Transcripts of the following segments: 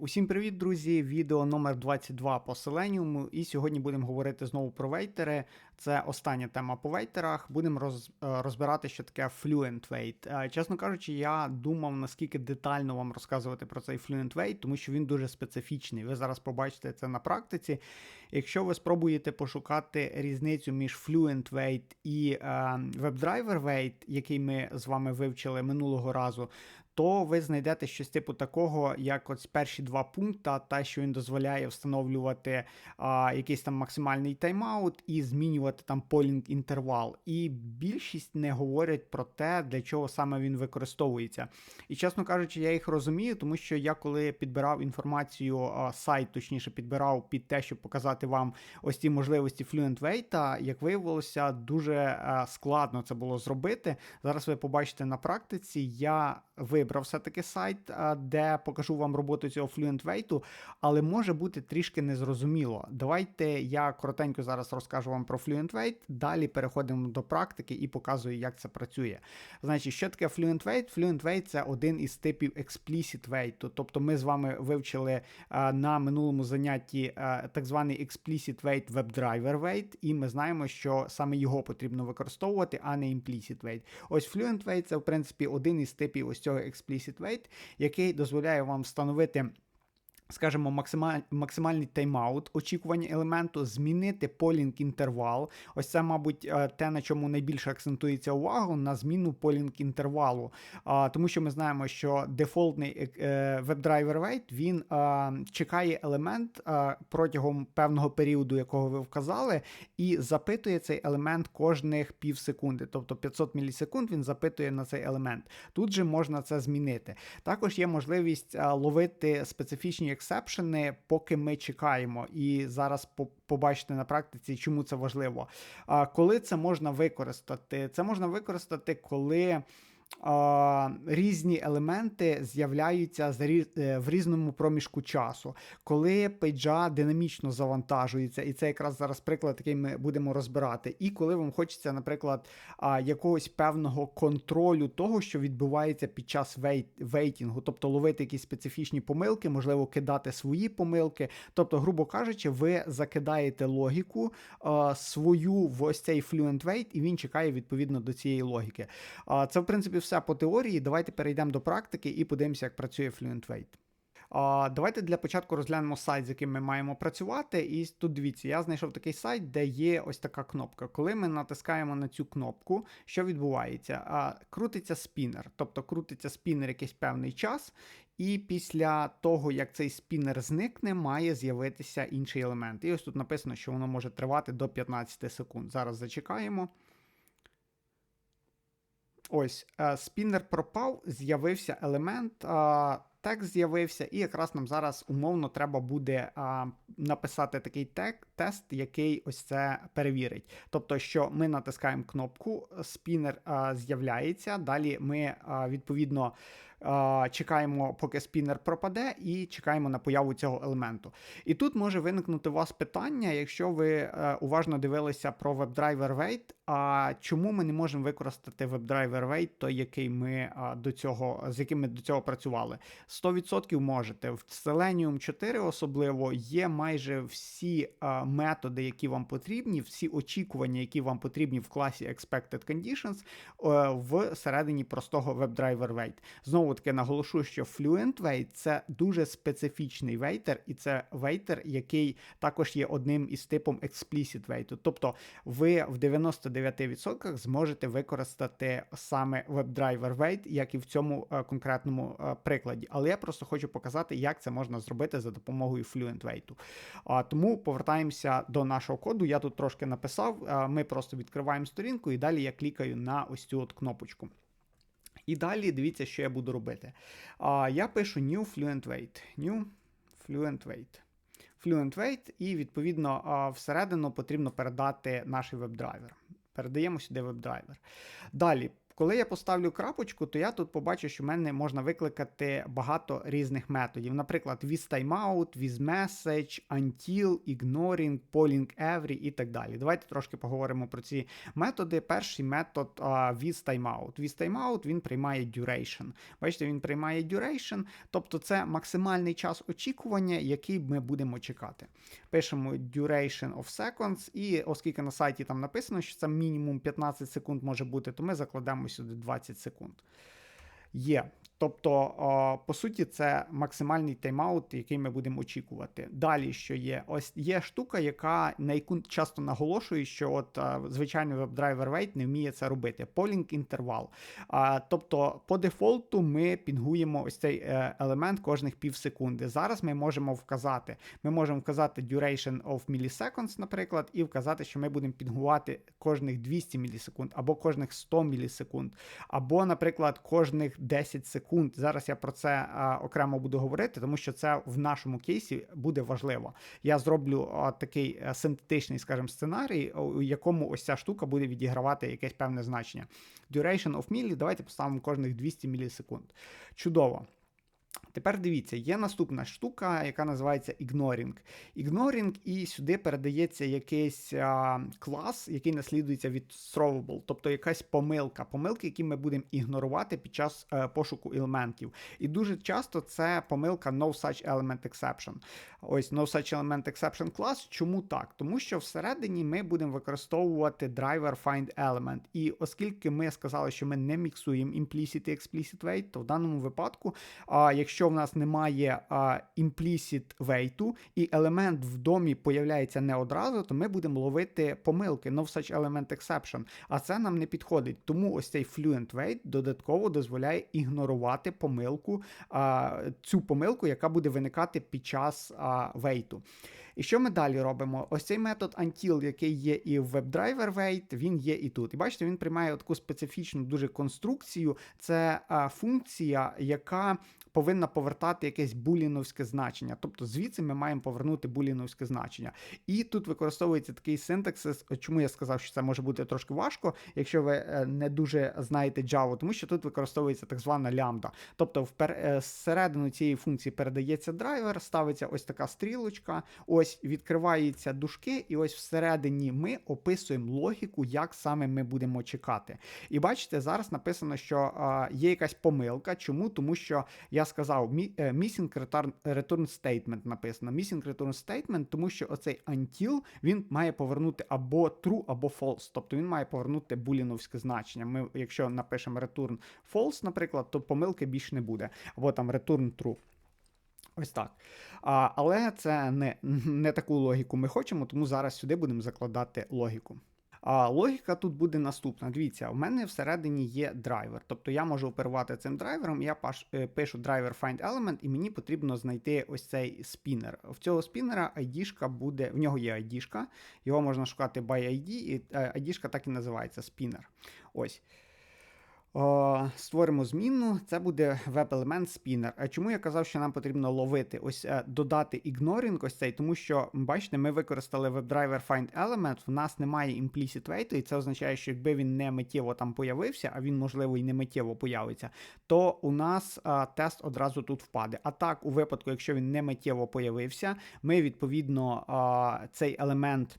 Усім привіт, друзі! Відео номер 22 по Selenium. І сьогодні будемо говорити знову про вейтери. Це остання тема по вейтерах. Будемо роз, е, розбирати, що таке Fluent Wait. Е, Чесно кажучи, я думав, наскільки детально вам розказувати про цей Fluent Wait, тому що він дуже специфічний. Ви зараз побачите це на практиці. Якщо ви спробуєте пошукати різницю між Fluent Wait і е, WebDriver Wait, який ми з вами вивчили минулого разу, то ви знайдете щось типу такого, як ось перші два пункти, та що він дозволяє встановлювати а, якийсь там максимальний тайм-аут і змінювати там полінг інтервал. І більшість не говорять про те, для чого саме він використовується. І чесно кажучи, я їх розумію, тому що я коли підбирав інформацію, а, сайт, точніше, підбирав під те, щоб показати вам ось ці можливості Fluent Wait, як виявилося, дуже а, складно це було зробити. Зараз ви побачите на практиці, я вибрав все-таки сайт, де покажу вам роботу цього Fluent Wait, але може бути трішки незрозуміло. Давайте я коротенько зараз розкажу вам про Fluent Wait, далі переходимо до практики і показую, як це працює. Значить, що таке Fluent Wait? Fluent Wait – це один із типів Explicit Wait. Тобто ми з вами вивчили на минулому занятті так званий Explicit Wait WebDriver Wait, і ми знаємо, що саме його потрібно використовувати, а не Implicit Wait. Ось Fluent Wait – це в принципі один із типів ось цього Explicit Wait, який дозволяє вам встановити Скажімо, максималь, максимальний тайм-аут, очікування елементу, змінити полінг інтервал. Ось це, мабуть, е, те, на чому найбільше акцентується увагу, на зміну полінг інтервалу. Тому що ми знаємо, що дефолтний е, WebDriver Wait, він чекає елемент протягом певного періоду, якого ви вказали, і запитує цей елемент кожних пів секунди. Тобто 500 мілісекунд він запитує на цей елемент. Тут же можна це змінити. Також є можливість ловити специфічні ексепшени, поки ми чекаємо. І зараз побачите на практиці, чому це важливо. Коли це можна використати? Це можна використати, коли різні елементи з'являються е, в різному проміжку часу, коли пейджа динамічно завантажується, і це якраз зараз приклад, який ми будемо розбирати. І коли вам хочеться, наприклад, якогось певного контролю того, що відбувається під час вейтінгу, тобто ловити якісь специфічні помилки, можливо, кидати свої помилки. Тобто, грубо кажучи, ви закидаєте логіку свою в ось цей Fluent і він чекає відповідно до цієї логіки. Це, в принципі, все по теорії. Давайте перейдемо до практики і подивимося, як працює Fluent. А, Давайте для початку розглянемо сайт, з яким ми маємо працювати. І тут дивіться, я знайшов такий сайт, де є ось така кнопка. Коли ми натискаємо на цю кнопку, що відбувається? Крутиться спінер, тобто крутиться спінер якийсь певний час, і після того, як цей спінер зникне, має з'явитися інший елемент. І ось тут написано, що воно може тривати до 15 секунд. Зараз зачекаємо. Ось, е, спіннер пропав, з'явився елемент, е, текст з'явився, і якраз нам зараз умовно треба буде написати такий тек, тест, який ось це перевірить. Тобто, що ми натискаємо кнопку, спінер з'являється, далі ми відповідно чекаємо, поки спінер пропаде, і чекаємо на появу цього елементу. І тут може виникнути у вас питання, якщо ви е, уважно дивилися про WebDriver Wait, а чому ми не можемо використати WebDriver Wait, той, який ми до цього, з яким ми до цього працювали? 100% можете. В Selenium 4 особливо є майже всі методи, які вам потрібні, всі очікування, які вам потрібні в класі Expected Conditions, е, в середині простого WebDriver Wait. Знову знову таки наголошу, що Fluent Wait – це дуже специфічний вейтер, і це вейтер, який також є одним із типом Explicit Wait. Тобто ви в 99% зможете використати саме WebDriver Wait, як і в цьому е, конкретному е, прикладі. Але я просто хочу показати, як це можна зробити за допомогою Fluent Wait. Тому повертаємося до нашого коду. Я тут трошки написав. Е, ми просто відкриваємо сторінку, і далі я клікаю на ось цю от кнопочку. І далі дивіться, що я буду робити. А, Я пишу New Fluent weight. New Fluent weight. Fluent weight, і, відповідно, всередину потрібно передати наш веб-драйвер. Передаємо сюди веб-драйвер. Далі, Коли я поставлю крапочку, то я тут побачу, що в мене можна викликати багато різних методів. Наприклад, withTimeout, withMessage, until, ignoring, polling every і так далі. Давайте трошки поговоримо про ці методи. Перший метод uh, withTimeout. WithTimeout він приймає duration. Бачите, він приймає duration, тобто це максимальний час очікування, який ми будемо чекати. Пишемо duration of seconds, і оскільки на сайті там написано, що це мінімум 15 секунд може бути, то ми закладемо сюди 20 секунд. Є. Тобто, по суті, це максимальний тайм-аут, який ми будемо очікувати. Далі, що є, ось є штука, яка на яку часто наголошую, що от звичайний веб-драйвер Wait не вміє це робити. Polling інтервал. Тобто, по дефолту ми пінгуємо ось цей е, елемент кожних пів секунди. Зараз ми можемо вказати. Ми можемо вказати duration of milliseconds, наприклад, і вказати, що ми будемо пінгувати кожних 200 мілісекунд, або кожних 100 мілісекунд, або, наприклад, кожних 10 секунд секунд. Зараз я про це а, окремо буду говорити, тому що це в нашому кейсі буде важливо. Я зроблю а, такий е, синтетичний, скажімо, сценарій, у якому ось ця штука буде відігравати якесь певне значення. Duration of milli, давайте поставимо кожних 200 мілісекунд. Чудово. Тепер дивіться, є наступна штука, яка називається Ignoring. Ignoring, і сюди передається якийсь а, клас, який наслідується від throwable, тобто якась помилка, помилки, які ми будемо ігнорувати під час а, е, пошуку елементів. І дуже часто це помилка No Such Element Exception. Ось No Such Element Exception клас. Чому так? Тому що всередині ми будемо використовувати driver find element. І оскільки ми сказали, що ми не міксуємо implicit і explicit weight, то в даному випадку, а, якщо в нас немає а, implicit weight, і елемент в домі появляється не одразу, то ми будемо ловити помилки, no such element exception. А це нам не підходить. Тому ось цей fluent weight додатково дозволяє ігнорувати помилку, а, цю помилку, яка буде виникати під час а, вейту. І що ми далі робимо? Ось цей метод until, який є і в WebDriver Wait, він є і тут. І бачите, він приймає таку специфічну дуже конструкцію. Це а, функція, яка повинна повертати якесь буліновське значення. Тобто звідси ми маємо повернути буліновське значення. І тут використовується такий синтаксис. Чому я сказав, що це може бути трошки важко, якщо ви е, не дуже знаєте Java, тому що тут використовується так звана лямбда. Тобто е, всередину цієї функції передається драйвер, ставиться ось така стрілочка, ось відкриваються дужки, і ось всередині ми описуємо логіку, як саме ми будемо чекати. І бачите, зараз написано, що є якась помилка. Чому? Тому що я сказав, е, missing return statement написано. Missing return statement, тому що оцей until він має повернути або true, або false. Тобто він має повернути буліновське значення. Ми, якщо напишемо return false, наприклад, то помилки більше не буде. Або там return true. Ось так. А, Але це не, не таку логіку ми хочемо, тому зараз сюди будемо закладати логіку. А логіка тут буде наступна. Дивіться, у мене всередині є драйвер. Тобто я можу оперувати цим драйвером, я е, пишу драйвер find element, і мені потрібно знайти ось цей спінер. В цього спінера ID буде, в нього є ID, його можна шукати by ID, і е, ID так і називається спінер. Ось. Створимо змінну, це буде веб-елемент спінер. А чому я казав, що нам потрібно ловити? Ось е, додати ignoring ось цей, тому що, бачите, ми використали WebDriver Find Element, в нас немає implicit weight, і це означає, що якби він не миттєво там появився, а він, можливо, і не миттєво появиться, то у нас а, тест одразу тут впаде. А так, у випадку, якщо він не миттєво появився, ми відповідно а, цей елемент.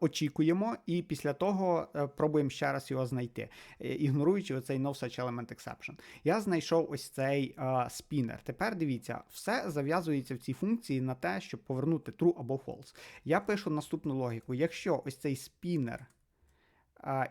Очікуємо, і після того е, пробуємо ще раз його знайти, е, ігноруючи оцей no such element exception. Я знайшов ось цей спінер. Тепер дивіться, все зав'язується в цій функції на те, щоб повернути true або false. Я пишу наступну логіку: якщо ось цей спінер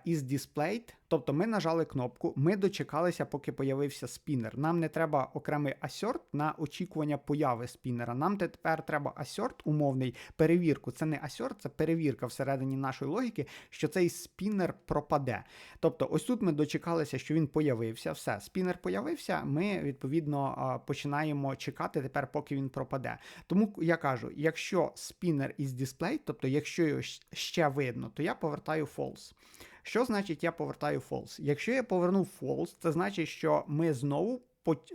is displayed, Тобто ми нажали кнопку, ми дочекалися, поки появився спінер. Нам не треба окремий асерт на очікування появи спінера. Нам тепер треба асерт умовний перевірку. Це не асерт, це перевірка всередині нашої логіки, що цей спінер пропаде. Тобто, ось тут ми дочекалися, що він появився. Все, спінер появився. Ми відповідно починаємо чекати тепер, поки він пропаде. Тому я кажу: якщо спінер із display, тобто, якщо його ще видно, то я повертаю false. Що значить я повертаю false? Якщо я повернув false, це значить, що ми знову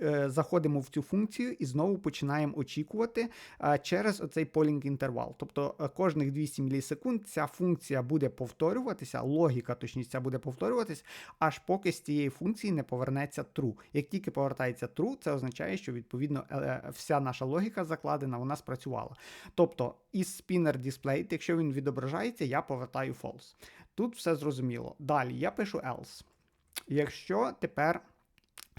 е, заходимо в цю функцію і знову починаємо очікувати е, через оцей polling інтервал. Тобто е, кожних 200 мілісекунд ця функція буде повторюватися, логіка точніше буде повторюватися, аж поки з цієї функції не повернеться true. Як тільки повертається true, це означає, що відповідно вся наша логіка закладена, вона спрацювала. Тобто із spinner display, якщо він відображається, я повертаю false. Тут все зрозуміло. Далі я пишу else. Якщо тепер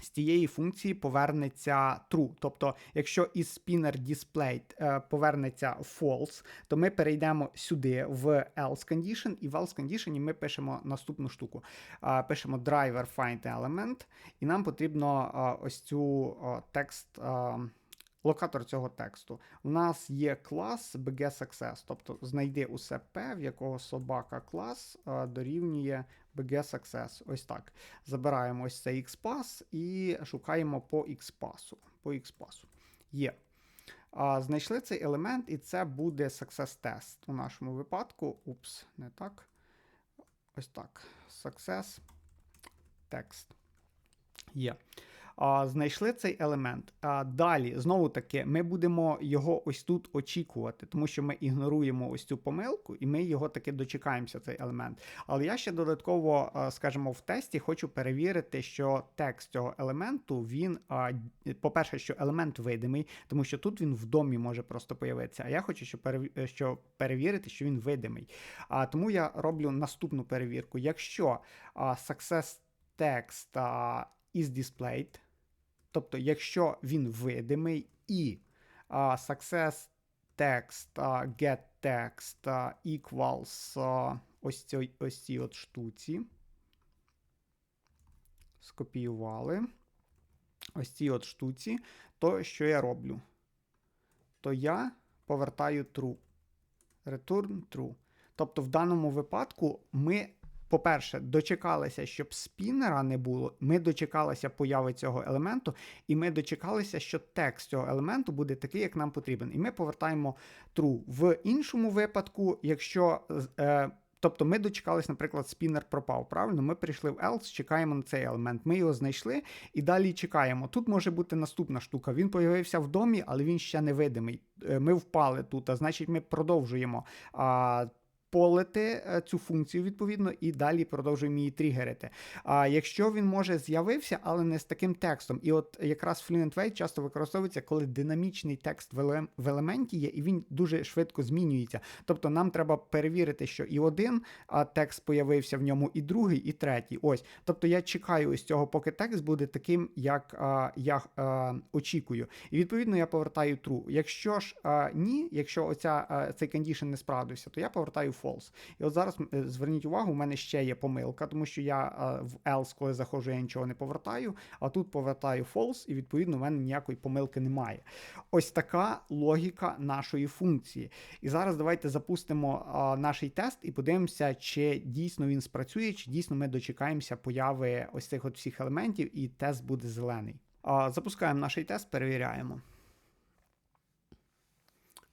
з тієї функції повернеться true. Тобто, якщо із spinner display е, повернеться false, то ми перейдемо сюди в else condition, і в else condition ми пишемо наступну штуку. Е, пишемо driver find element, і нам потрібно е, ось цю текст. Локатор цього тексту. У нас є клас BG-Success, тобто знайди усе P, в якого собака клас дорівнює BG-Success. Ось так. Забираємо ось цей XPath і шукаємо по XPath. По XPath. Є. Знайшли цей елемент, і це буде success test у нашому випадку. Упс, не так. Ось так. Success text. Є знайшли цей елемент. Далі, знову таки, ми будемо його ось тут очікувати, тому що ми ігноруємо ось цю помилку, і ми його таки дочекаємося, цей елемент. Але я ще додатково, скажімо, в тесті хочу перевірити, що текст цього елементу, він, по-перше, що елемент видимий, тому що тут він в домі може просто появитися. А я хочу, щоб перевірити, що він видимий. Тому я роблю наступну перевірку. Якщо success text is displayed, Тобто, якщо він видимий і uh, success text, uh, get text uh, equals uh, ось цій ось цій от штуці, скопіювали ось цій от штуці, то що я роблю? То я повертаю true. Return true. Тобто, в даному випадку ми по-перше, дочекалися, щоб спінера не було. Ми дочекалися появи цього елементу, і ми дочекалися, що текст цього елементу буде такий, як нам потрібен. І ми повертаємо true. В іншому випадку, якщо. Е, Тобто ми дочекались, наприклад, спінер пропав. Правильно, ми прийшли в else, чекаємо на цей елемент. Ми його знайшли і далі чекаємо. Тут може бути наступна штука. Він появився в домі, але він ще не видимий. Е, ми впали тут, а значить, ми продовжуємо а, полити е, цю функцію відповідно, і далі продовжуємо її тригерити. А якщо він може з'явився, але не з таким текстом, і от якраз Fluent Way часто використовується, коли динамічний текст в елементі є, і він дуже швидко змінюється. Тобто нам треба перевірити, що і один текст появився в ньому, і другий, і третій. Ось. Тобто я чекаю ось цього, поки текст буде таким, як а, я а, очікую. І відповідно я повертаю true. Якщо ж а, ні, якщо оця, а, цей кондішн не справдився, то я повертаю false. І от зараз е, зверніть увагу, у мене ще є помилка, тому що я е, в else, коли заходжу, я нічого не повертаю, а тут повертаю false, і відповідно у мене ніякої помилки немає. Ось така логіка нашої функції. І зараз давайте запустимо наш тест і подивимося, чи дійсно він спрацює, чи дійсно ми дочекаємося появи ось цих от всіх елементів, і тест буде зелений. Запускаємо наш тест, перевіряємо.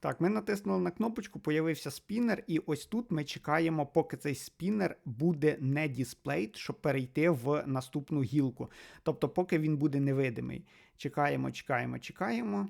Так, ми натиснули на кнопочку, появився спінер, і ось тут ми чекаємо, поки цей спінер буде не дисплейт, щоб перейти в наступну гілку. Тобто, поки він буде невидимий. Чекаємо, чекаємо, чекаємо.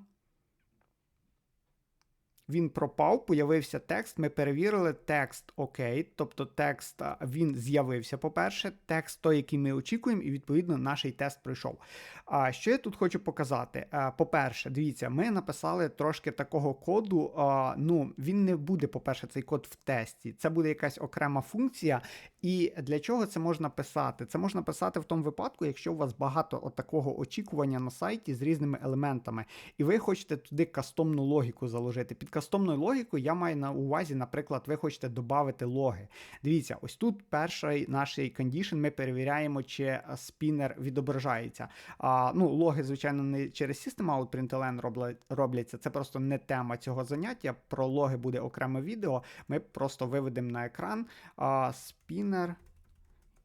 Він пропав, появився текст. Ми перевірили текст окей. Тобто текст він з'явився, по-перше, текст той, який ми очікуємо, і відповідно наш тест пройшов. А що я тут хочу показати? По-перше, дивіться, ми написали трошки такого коду. Ну, він не буде, по-перше, цей код в тесті. Це буде якась окрема функція. І для чого це можна писати? Це можна писати в тому випадку, якщо у вас багато от такого очікування на сайті з різними елементами, і ви хочете туди кастомну логіку заложити. Під кастомною логікою я маю на увазі, наприклад, ви хочете додати логи. Дивіться, ось тут перший наш кондішн ми перевіряємо, чи спінер відображається. А, Ну, Логи, звичайно, не через System Out println робляться. Це просто не тема цього заняття. Про логи буде окреме відео. Ми просто виведемо на екран. А, Spinner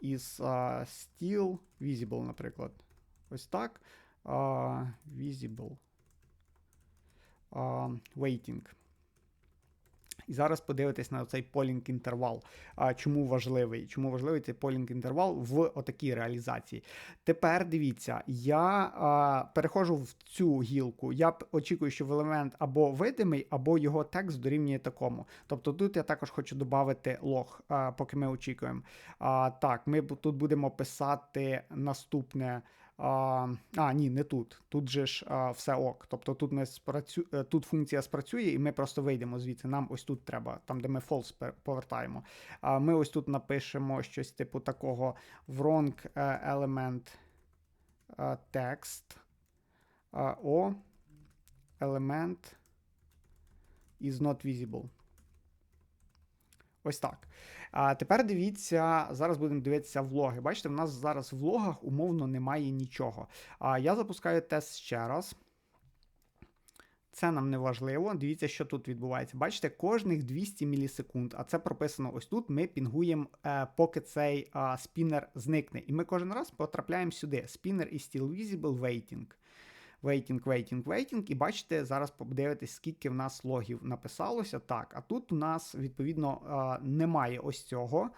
is uh, still visible, наприклад. Ось так. Uh, visible. Uh, waiting. І зараз подивитись на цей полінг інтервал. Чому важливий? Чому важливий цей полінг інтервал в отакій реалізації? Тепер дивіться, я а, переходжу в цю гілку. Я очікую, що в елемент або видимий, або його текст дорівнює такому. Тобто тут я також хочу додати лог, а, поки ми очікуємо. А, Так, ми тут будемо писати наступне. А, ні, не тут. Тут же ж а, все ок. Тобто тут ми спрацю... Е, тут функція спрацює, і ми просто вийдемо звідси. Нам ось тут треба, там, де ми false повертаємо. А ми ось тут напишемо щось типу такого wrong е, element е, text. О, element is not visible. Ось так. А тепер дивіться, зараз будемо дивитися влоги. Бачите, в нас зараз в влогах умовно немає нічого. А я запускаю тест ще раз. Це нам не важливо. Дивіться, що тут відбувається. Бачите, кожних 200 мілісекунд, а це прописано ось тут. Ми пінгуємо, е, поки цей спінер зникне. І ми кожен раз потрапляємо сюди. Спінер is still visible waiting waiting, waiting, waiting. І бачите, зараз подивитесь, скільки в нас логів написалося. Так, а тут у нас, відповідно, немає ось цього.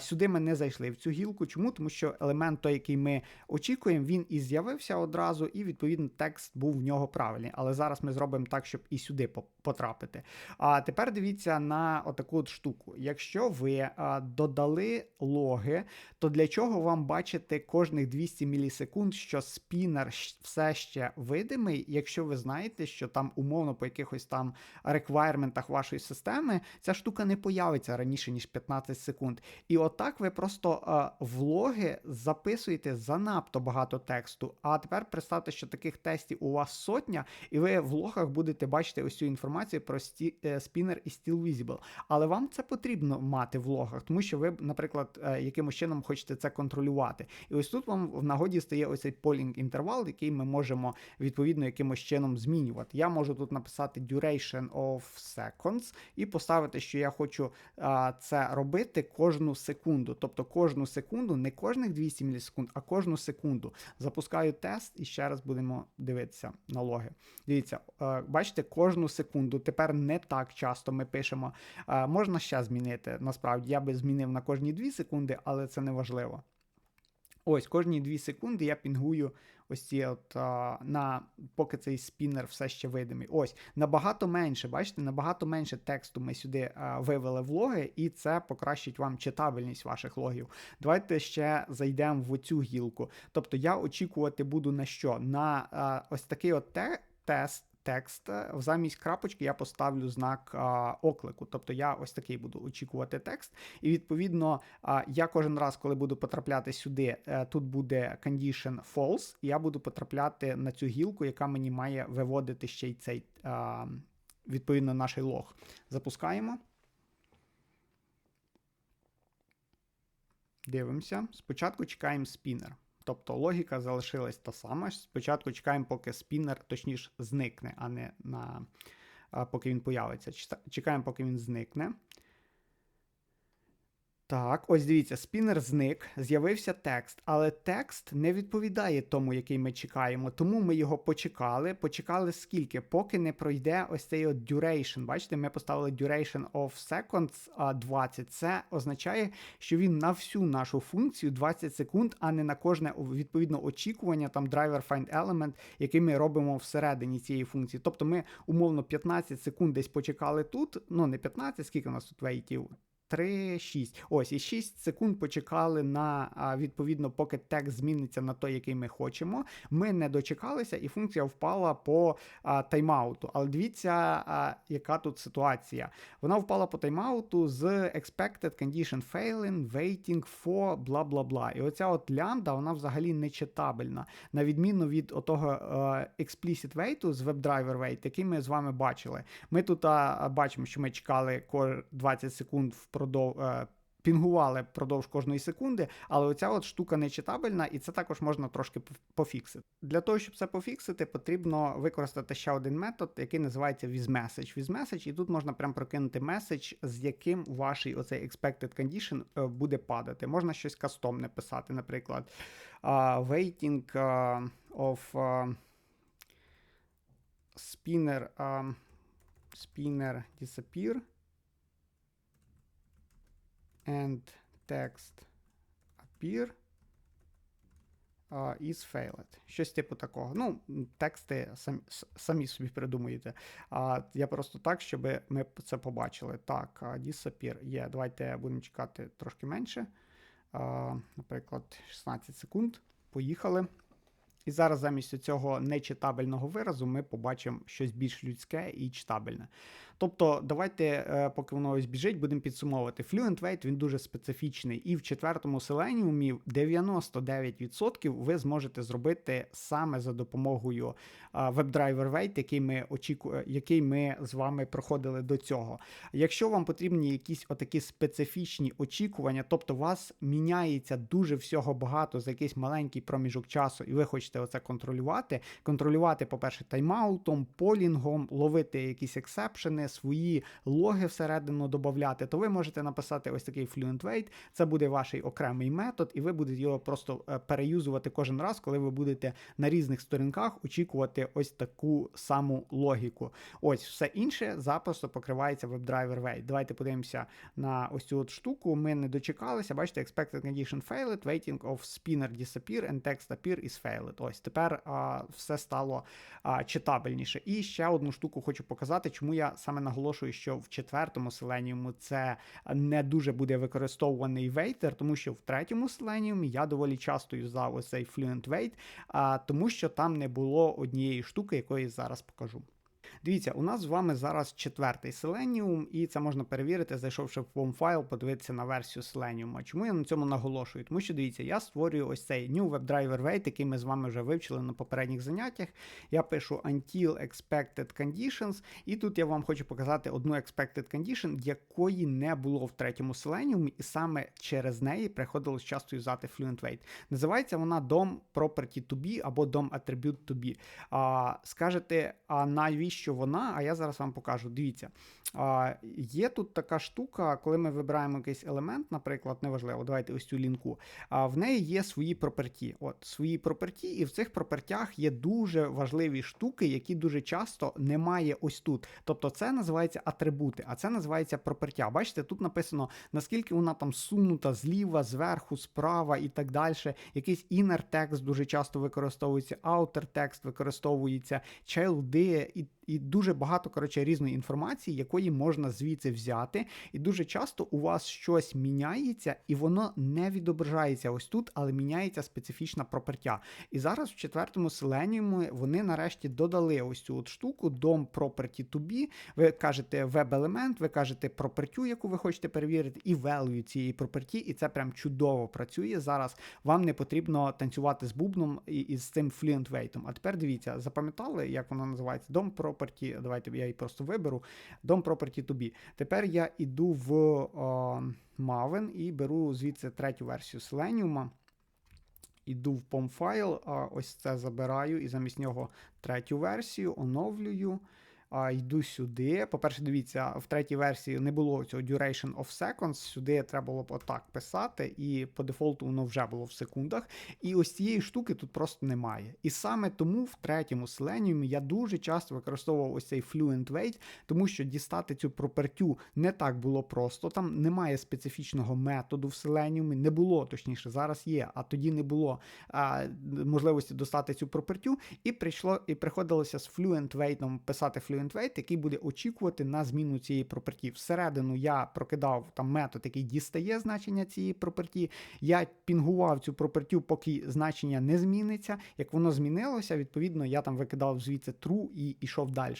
Сюди ми не зайшли в цю гілку. Чому? Тому що елемент, той, який ми очікуємо, він і з'явився одразу, і, відповідно, текст був в нього правильний. Але зараз ми зробимо так, щоб і сюди потрапити. А тепер дивіться на отаку от штуку. Якщо ви додали логи, то для чого вам бачити кожних 200 мілісекунд, що спінер все ще видимий, якщо ви знаєте, що там умовно по якихось там реквайрментах вашої системи ця штука не появиться раніше, ніж 15 секунд. І отак ви просто е, влоги записуєте занадто багато тексту. А тепер представте, що таких тестів у вас сотня, і ви в логах будете бачити ось цю інформацію про спінер і Still Visible. Але вам це потрібно мати в логах, тому що ви, наприклад, е, якимось чином хочете це контролювати. І ось тут вам в нагоді стає ось цей polling інтервал, який ми можемо відповідно якимось чином змінювати. Я можу тут написати duration of seconds і поставити, що я хочу а, це робити кожну секунду. Тобто кожну секунду, не кожних 200 мілісекунд, а кожну секунду. Запускаю тест і ще раз будемо дивитися на логи. Дивіться, а, бачите, кожну секунду. Тепер не так часто ми пишемо. А, можна ще змінити. Насправді я би змінив на кожні 2 секунди, але це не важливо. Ось кожні 2 секунди я пінгую ось ці от а, на поки цей спіннер все ще видимий. Ось набагато менше, бачите, набагато менше тексту ми сюди а, вивели в логи, і це покращить вам читабельність ваших логів. Давайте ще зайдемо в цю гілку. Тобто я очікувати буду на що? На а, ось такий от те тест текст. Замість крапочки я поставлю знак а, оклику. Тобто я ось такий буду очікувати текст. І відповідно, а, я кожен раз, коли буду потрапляти сюди, а, е, тут буде condition false, і я буду потрапляти на цю гілку, яка мені має виводити ще й цей а, відповідно наш лог. Запускаємо. Дивимося. Спочатку чекаємо спінер. Тобто логіка залишилась та сама. Спочатку чекаємо, поки спіннер, точніше, зникне, а не на поки він появиться. Чекаємо, поки він зникне. Так, ось дивіться, спінер зник, з'явився текст, але текст не відповідає тому, який ми чекаємо. Тому ми його почекали. Почекали скільки, поки не пройде ось цей от duration. Бачите, ми поставили duration of seconds 20. Це означає, що він на всю нашу функцію 20 секунд, а не на кожне відповідно очікування, там driver find element, який ми робимо всередині цієї функції. Тобто ми умовно 15 секунд десь почекали тут. Ну не 15, скільки у нас тут вейтів? 3, 6. Ось, і 6 секунд почекали на відповідно, поки текст зміниться на той, який ми хочемо. Ми не дочекалися, і функція впала по тайм-ауту. Але дивіться, а, яка тут ситуація. Вона впала по тайм-ауту з expected condition failing, waiting for, бла бла бла. І оця от лямбда, вона взагалі не читабельна. На відміну від отого explicit wait з WebDriver wait, який ми з вами бачили. Ми тут а, бачимо, що ми чекали 20 секунд в впродовж. Е, пінгували впродовж кожної секунди, але оця от штука нечитабельна, і це також можна трошки пофіксити. Для того, щоб це пофіксити, потрібно використати ще один метод, який називається WizMessage. WizMessage, і тут можна прям прокинути меседж, з яким ваш оцей expected condition е, буде падати. Можна щось кастомне писати, наприклад, uh, waiting uh, of uh, spinner, uh, spinner disappear. And text appear uh, is failed. Щось типу такого. Ну, тексти самі, самі собі придумуєте. А я просто так, щоб ми це побачили. Так, disappear є. Давайте будемо чекати трошки менше. А, наприклад, 16 секунд. Поїхали. І зараз замість цього нечитабельного виразу ми побачимо щось більш людське і читабельне. Тобто, давайте, е, поки воно ось біжить, будемо підсумовувати. Fluent Weight він дуже специфічний, і в четвертому селеніумі 99% ви зможете зробити саме за допомогою WebDriver Weight, який ми очіку... який ми з вами проходили до цього. Якщо вам потрібні якісь отакі специфічні очікування, тобто у вас міняється дуже всього багато за якийсь маленький проміжок часу, і ви хочете оце контролювати. Контролювати, по-перше, тайм-аутом, полінгом, ловити якісь ексепшени, свої логи всередину додати, то ви можете написати ось такий Fluent Weight, Це буде ваш окремий метод, і ви будете його просто е, переюзувати кожен раз, коли ви будете на різних сторінках очікувати ось таку саму логіку. Ось все інше запросто покривається WebDriver Weight. Давайте подивимося на ось цю от штуку. Ми не дочекалися. Бачите, expected condition failed, waiting of spinner disappear and text appear is failed. Ось тепер а, все стало а, читабельніше. І ще одну штуку хочу показати, чому я саме наголошую, що в четвертому селеніуму це не дуже буде використовуваний вейтер, тому що в третьому селеніумі я доволі часто юзав ось цей Fluent Weight, тому що там не було однієї штуки, якої зараз покажу. Дивіться, у нас з вами зараз четвертий Selenium, і це можна перевірити, зайшовши в POM-файл, подивитися на версію Selenium. Чому я на цьому наголошую? Тому що дивіться, я створюю ось цей New WebDriver Weight, який ми з вами вже вивчили на попередніх заняттях. Я пишу Until Expected Conditions, і тут я вам хочу показати одну Expected Condition, якої не було в третьому Selenium, і саме через неї приходилось часто юзати Fluent Weight. Називається вона DOM Property to be або DOM Attribute to be. А, Скажете, а навіщо? Що вона, а я зараз вам покажу. Дивіться, є тут така штука, коли ми вибираємо якийсь елемент, наприклад, неважливо, давайте ось цю лінку. В неї є свої проперті. От свої проперті, і в цих пропертях є дуже важливі штуки, які дуже часто немає ось тут. Тобто це називається атрибути, а це називається пропертя. Бачите, тут написано, наскільки вона там сунута зліва, зверху, справа і так далі. Якийсь inner текст дуже часто використовується, outer текст використовується, чайлди і і дуже багато коротше, різної інформації, якої можна звідси взяти. І дуже часто у вас щось міняється, і воно не відображається ось тут, але міняється специфічна пропертя. І зараз в четвертому селеніуму вони нарешті додали ось цю от штуку DOM Property to be. Ви кажете веб-елемент, ви кажете пропертю, яку ви хочете перевірити, і value цієї проперті, і це прям чудово працює. Зараз вам не потрібно танцювати з бубном і, і з цим Fluent Weight. А тепер дивіться, запам'ятали, як воно називається? DOM Property property, давайте я її просто виберу. DOM property to. Тепер я йду в Maven і беру звідси третю версію Selenium. Іду в POM файл, ось це забираю і замість нього третю версію, оновлюю а, йду сюди. По-перше, дивіться, в третій версії не було цього duration of seconds. Сюди треба було б отак писати, і по дефолту воно вже було в секундах. І ось цієї штуки тут просто немає. І саме тому в третьому Selenium я дуже часто використовував ось цей Fluent Weight, тому що дістати цю пропертю не так було просто. Там немає специфічного методу в Selenium, не було, точніше, зараз є, а тоді не було а, можливості достати цю пропертю, і прийшло, і приходилося з Fluent Weight писати Fluent Weight, який буде очікувати на зміну цієї проперті. Всередину я прокидав там метод, який дістає значення цієї проперті. Я пінгував цю пропертю, поки значення не зміниться. Як воно змінилося, відповідно, я там викидав звідси true і йшов далі.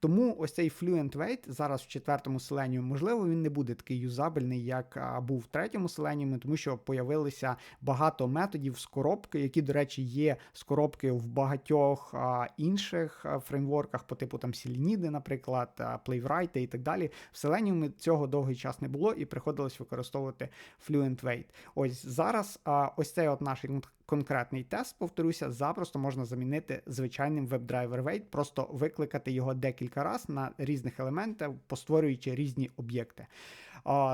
Тому ось цей Fluent Weight зараз в четвертому селенію, можливо, він не буде такий юзабельний, як був в третьому селенію, тому що появилися багато методів з коробки, які, до речі, є з коробки в багатьох інших фреймворках по типу там Selenium, Ніди, наприклад, плейврайти і так далі. В Selenium цього довгий час не було і приходилось використовувати Fluent Weight. Ось зараз ось цей от наш конкретний тест, повторюся, запросто можна замінити звичайним WebDriver Weight, просто викликати його декілька разів на різних елементах, постворюючи різні об'єкти.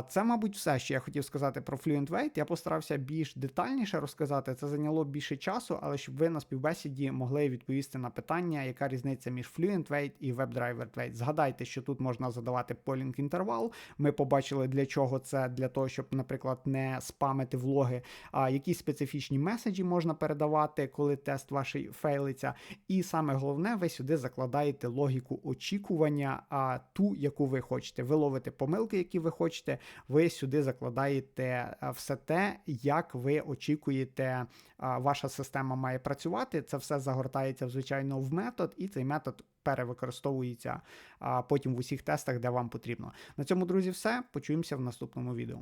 Це, мабуть, все, що я хотів сказати про Fluent Wait. Я постарався більш детальніше розказати. Це зайняло більше часу, але щоб ви на співбесіді могли відповісти на питання, яка різниця між Fluent Wait і WebDriver Wait. Згадайте, що тут можна задавати полінг інтервал. Ми побачили, для чого це, для того, щоб, наприклад, не спамити влоги, а якісь специфічні меседжі можна передавати, коли тест ваш фейлиться. І саме головне, ви сюди закладаєте логіку очікування, а ту, яку ви хочете. Ви ловите помилки, які ви хочете, ви сюди закладаєте все те, як ви очікуєте, ваша система має працювати. Це все загортається, звичайно, в метод, і цей метод перевикористовується потім в усіх тестах, де вам потрібно. На цьому, друзі, все. Почуємося в наступному відео.